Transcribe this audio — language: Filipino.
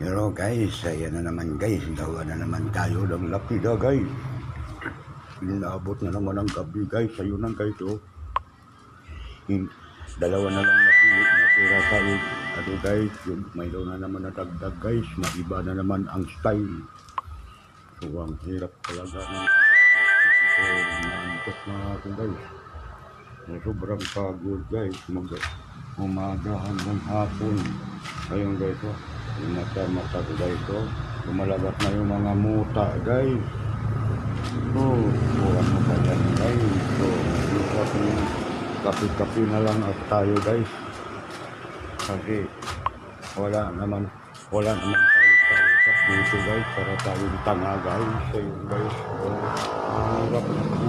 Pero guys, ayan na naman guys, gawa na naman tayo ng lapida guys. Inaabot na naman ang gabi guys, ayun lang guys oh. Dalawa na lang napili na pera tayo. Ano guys, yung mayroon na naman natagdag guys, na iba na naman ang style. So ang hirap talaga ng ito, naantok na ako guys. So, sobrang pagod guys, mag umaga hanggang hapon. Ayun guys, oh. Mata-mata ko guys, oh. lumalabas na yung mga muta guys. So, buwan mo pa yan guys. So, kapi-kapi na lang at tayo guys. Kasi wala naman, wala naman tayo kausap dito guys para tayong tanga guys. Ayun guys, oh. hirap.